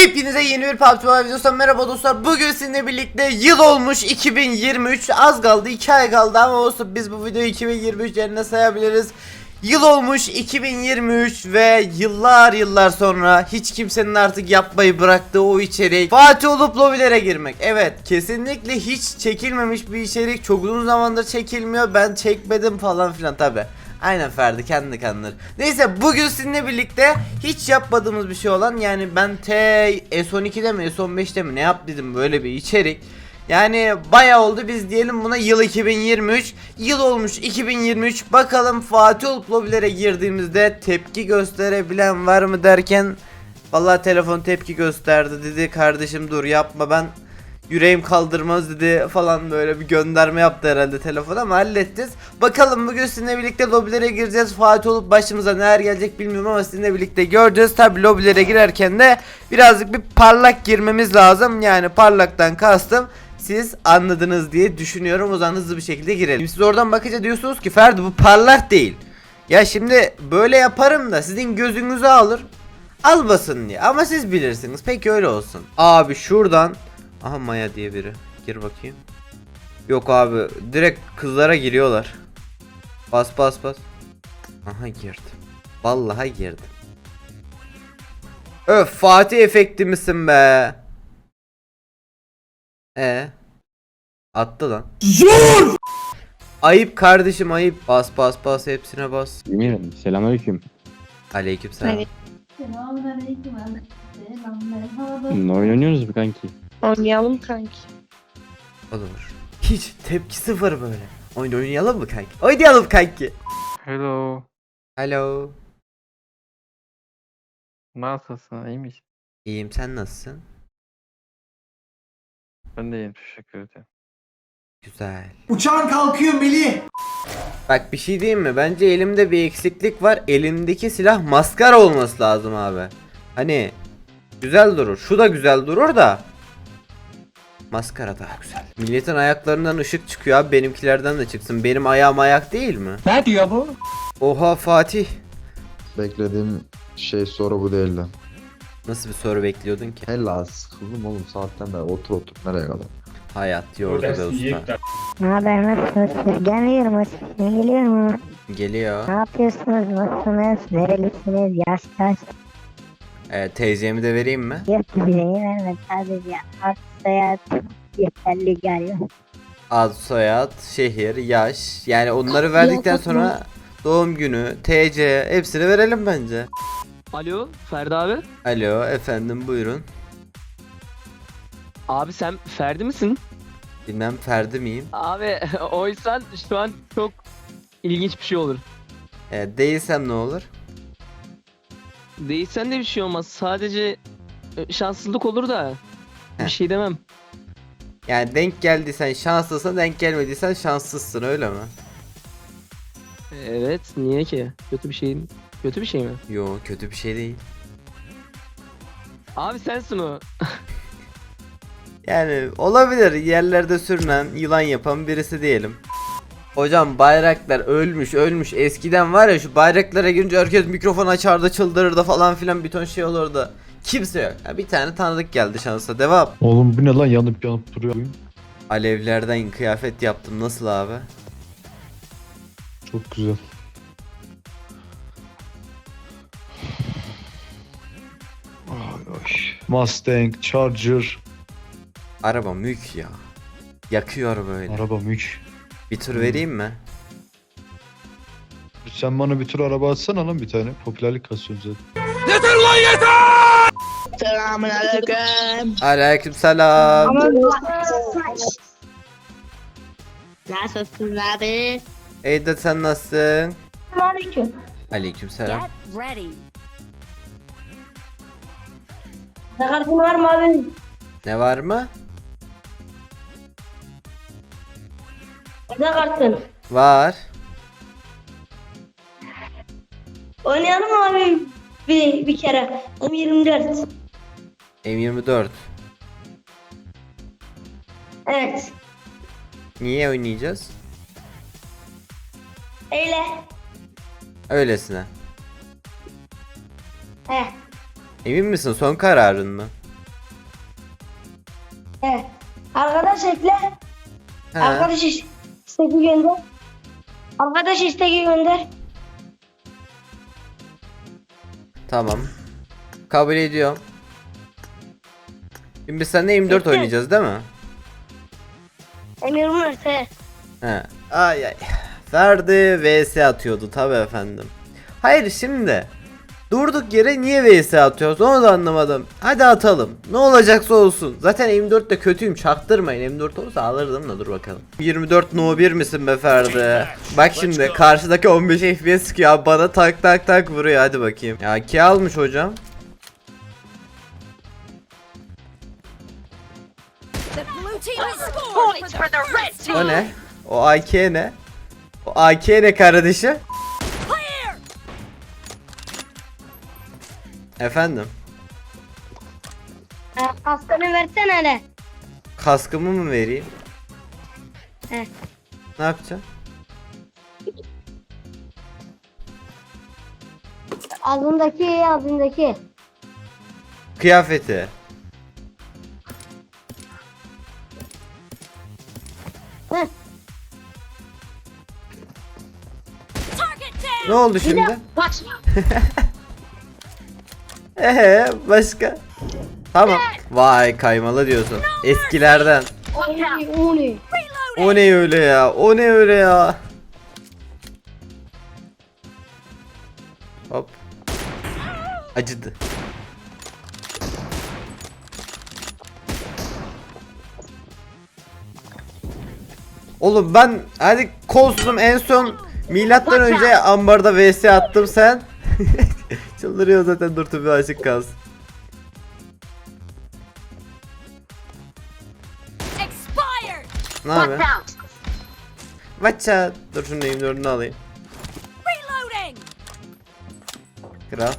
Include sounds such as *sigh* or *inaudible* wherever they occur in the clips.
Hepinize yeni bir PUBG Mobile videosundan merhaba dostlar. Bugün sizinle birlikte yıl olmuş 2023. Az kaldı 2 ay kaldı ama olsun biz bu videoyu 2023 yerine sayabiliriz. Yıl olmuş 2023 ve yıllar yıllar sonra hiç kimsenin artık yapmayı bıraktığı o içerik Fatih olup lobilere girmek. Evet kesinlikle hiç çekilmemiş bir içerik. Çok uzun zamandır çekilmiyor. Ben çekmedim falan filan tabi. Aynen Ferdi kendi kandır. Neyse bugün sizinle birlikte hiç yapmadığımız bir şey olan yani ben T S12'de mi S15'te mi ne yaptıydım böyle bir içerik. Yani bayağı oldu biz diyelim buna yıl 2023 Yıl olmuş 2023 Bakalım Fatih olup girdiğimizde tepki gösterebilen var mı derken Vallahi telefon tepki gösterdi dedi kardeşim dur yapma ben Yüreğim kaldırmaz dedi falan böyle bir gönderme yaptı herhalde telefona ama halledeceğiz. Bakalım bugün sizinle birlikte lobilere gireceğiz. Fatih olup başımıza neler gelecek bilmiyorum ama sizinle birlikte göreceğiz. Tabi lobilere girerken de birazcık bir parlak girmemiz lazım. Yani parlaktan kastım siz anladınız diye düşünüyorum. O zaman hızlı bir şekilde girelim. Siz oradan bakınca diyorsunuz ki Ferdi bu parlak değil. Ya şimdi böyle yaparım da sizin gözünüzü alır. Al basın diye. Ama siz bilirsiniz. Peki öyle olsun. Abi şuradan Aha Maya diye biri. Gir bakayım. Yok abi. Direkt kızlara giriyorlar. Bas bas bas. Aha girdim. Vallahi girdim. Öf Fatih efekti misin be? E Attı lan. Zor! Ayıp kardeşim ayıp. Bas bas bas hepsine bas. Eminim. Selamünaleyküm. Aleykümselam. Aleyküm. Selamünaleyküm. Ne oynuyorsunuz mu kanki? Oynayalım kanki. Olur. Hiç tepki sıfır böyle. Oyun oynayalım mı kanki? Oynayalım kanki. Hello. Hello. Nasılsın? İyi misin? İyiyim sen nasılsın? Ben de iyiyim. Teşekkür ederim. Güzel. Uçağın kalkıyor Melih. Bak bir şey diyeyim mi? Bence elimde bir eksiklik var. Elimdeki silah maskara olması lazım abi. Hani güzel durur. Şu da güzel durur da. Maskara daha güzel. Milletin ayaklarından ışık çıkıyor abi. Benimkilerden de çıksın. Benim ayağım ayak değil mi? Ne diyor bu? Oha Fatih. Beklediğim şey soru bu değildi. Nasıl bir soru bekliyordun ki? Hella sıkıldım oğlum saatten beri otur otur nereye kadar? Hayat yordu be usta. Ne haber nasılsınız? Siz gelmiyor mu? Geliyor mu? Geliyor. Ne yapıyorsunuz? Nasılsınız? Nerelisiniz? Yaş kaç? Ee, teyzemi de vereyim mi? Yok verme. Sadece ad, soyad yeterli galiba. Ad, soyad, şehir, yaş. Yani onları verdikten sonra doğum günü, TC hepsini verelim bence. Alo Ferdi abi. Alo efendim buyurun. Abi sen Ferdi misin? Bilmem Ferdi miyim? Abi *laughs* oysan şu an çok ilginç bir şey olur. Ee, değilsem ne olur? Değilsen de bir şey olmaz. Sadece e, şanssızlık olur da. Bir şey demem. Yani denk geldiysen şanslısın, denk gelmediysen şanssızsın öyle mi? Evet niye ki? Kötü bir şey kötü bir şey mi? Yo kötü bir şey değil. Abi sensin o. *laughs* Yani olabilir yerlerde sürünen, yılan yapan birisi diyelim. Hocam bayraklar ölmüş ölmüş eskiden var ya şu bayraklara girince herkes mikrofon açardı çıldırırdı falan filan bir ton şey olurdu. Kimse yok. Ya bir tane tanıdık geldi şansa devam. Oğlum bu ne lan yanıp yanıp duruyor. Alevlerden kıyafet yaptım nasıl abi? Çok güzel. Mustang, Charger, Araba mük ya. Yakıyor böyle. araba mük. Bir tur vereyim mi? Sen bana bir tur araba atsana lan bir tane. Popülerlik kasıyorsun zaten. Selamünaleyküm. Aleykümselam. Nasılsın abi? Eyda sen nasılsın? Selamünaleyküm. Aleykümselam. Ne var mı abi? Ne var mı? Ne kartın? Var. Oynayalım abi bir, bir kere. M24. M24. Evet. Niye oynayacağız? Eyle. Öylesine. He. Emin misin son kararın mı? He. Arkadaş ekle. He. Arkadaş is- isteki gönder. Arkadaş isteki gönder. Tamam. Kabul ediyorum. Şimdi biz seninle 24 Peki. oynayacağız değil mi? Emir Mert he. He. Ay ay. Ferdi vs atıyordu tabi efendim. Hayır şimdi. Durduk yere niye vs atıyoruz onu da anlamadım. Hadi atalım. Ne olacaksa olsun. Zaten M4 de kötüyüm çaktırmayın. M4 olsa alırdım da dur bakalım. 24 no 1 misin be Ferdi? Bak şimdi karşıdaki 15 FPS sıkıyor abi bana tak tak tak vuruyor hadi bakayım. Ya ki almış hocam. O ne? O AK ne? O AK ne kardeşim? Efendim? He, Kaskını versene hele. Kaskımı mı vereyim? He. Ne yapacağım? Ağzındaki ağzındaki. Kıyafeti. Ne oldu şimdi? *laughs* Eee başka? Tamam. Vay kaymalı diyorsun. Eskilerden. Uni uni. O ne öyle ya? O ne öyle ya? Hop. Acıdı. Oğlum ben hadi kolsuzum en son milattan önce ambarda vs attım sen. *laughs* Çıldırıyor zaten dur tabi açık kalsın. Ne yapıyorsun? Watch out. Dur şunu M4'ünü alayım. Kral.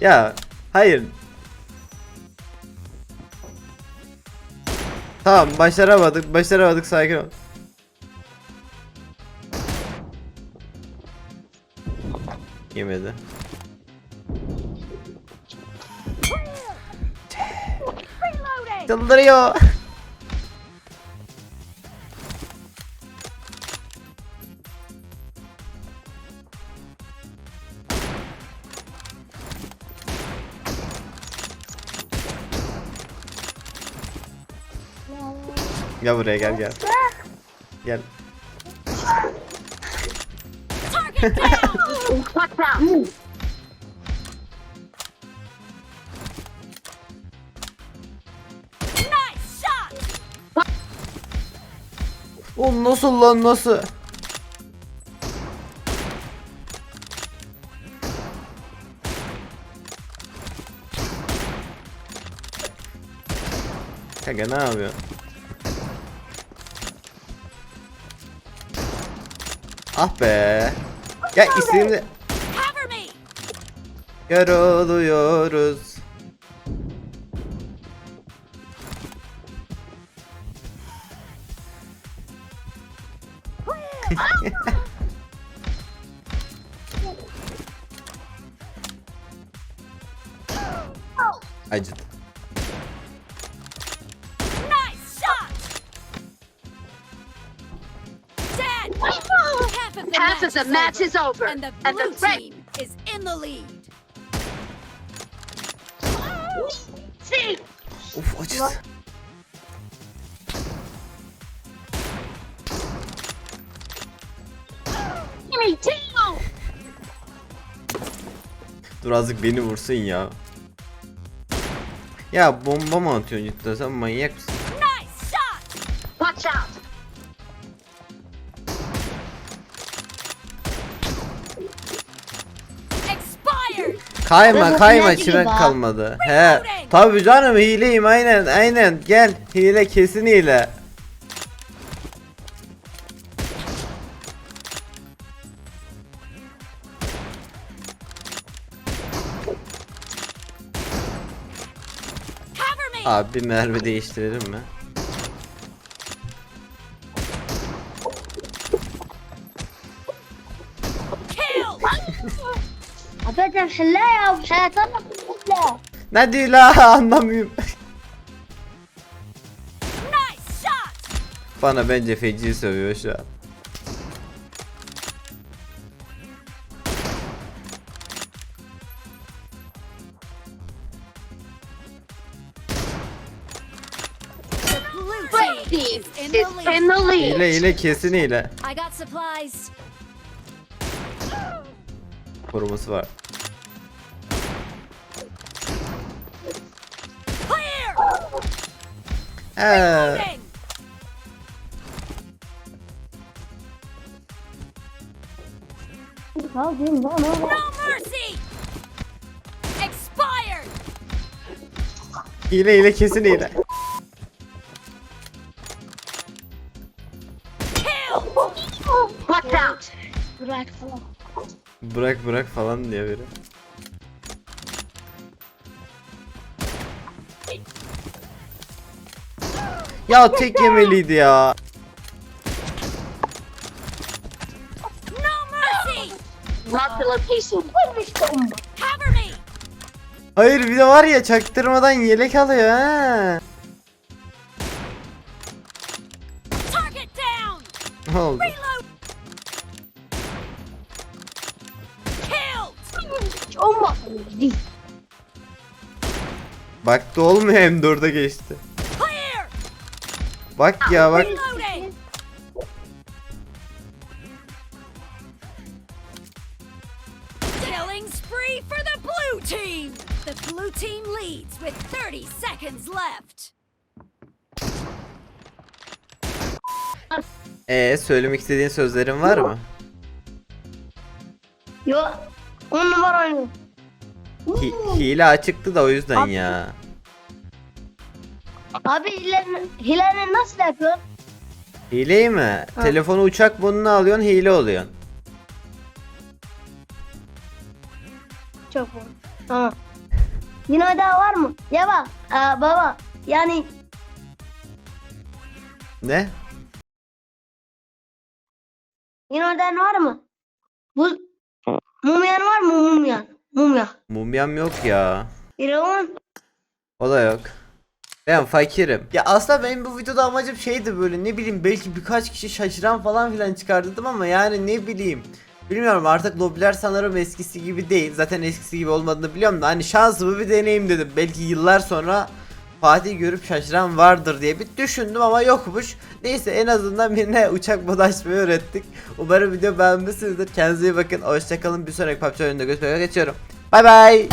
Ya hayır. Tamam başaramadık başaramadık sakin ol. Yemedi. Çıldırıyor. Gel buraya gel gel. Gel. Oğlum nasıl lan nasıl? Kanka ne yapıyor? Ah be. Ya istediğimde Yoruluyoruz. *laughs* Acıdı. Half of the match is over, and the and blue the red team is in the lead. team Uf acıdı. Dur azıcık beni vursun ya. Ya bomba mı atıyorsun cidden sen manyak mısın? Kayma Burası kayma nerede çırak kalmadı. He. Tabii canım hileyim aynen aynen. Gel hile kesin hile. Abi bir mermi değiştirelim mi? *laughs* hile ya. Şeytan hile. Ne diyor la *laughs* anlamıyorum. Nice shot. Bana bence feci sövüyor şu an. Hile hile kesin hile. I got supplies. Koruması var. Moving. No mercy. Expired. Hile hile kesin hile. Bırak bırak falan diye biri. Ya tek yemeliydi ya. Hayır bir de var ya çaktırmadan yelek alıyor ha. Baktı olmuyor *laughs* M4'e geçti. Bak ya bak. Reloading. Killing spree for the blue team. The blue team leads with 30 seconds left. Ee söylemek istediğin sözlerin var mı? Yo. On numara oynuyor. Hi- hile açıktı da o yüzden ya. Abi hilenin nasıl yapıyorsun? Hileyi mi? Telefonu uçak moduna alıyorsun hile oluyorsun. Çok iyi. Tamam. Yine daha var mı? Ya bak. Aa, baba. Yani Ne? yine var mı? Bu mumyan var mı mumyan? Mumya. Mumyam yok ya. İrevon. O da yok. Ben fakirim. Ya aslında benim bu videoda amacım şeydi böyle ne bileyim belki birkaç kişi şaşıran falan filan çıkardım ama yani ne bileyim. Bilmiyorum artık lobiler sanırım eskisi gibi değil. Zaten eskisi gibi olmadığını biliyorum da hani şansımı bir deneyim dedim. Belki yıllar sonra Fatih görüp şaşıran vardır diye bir düşündüm ama yokmuş. Neyse en azından birine uçak modu açmayı öğrettik. Umarım video beğenmişsinizdir. Kendinize iyi bakın. Hoşçakalın. Bir sonraki PUBG oyununda görüşmek üzere geçiyorum. Bay bay.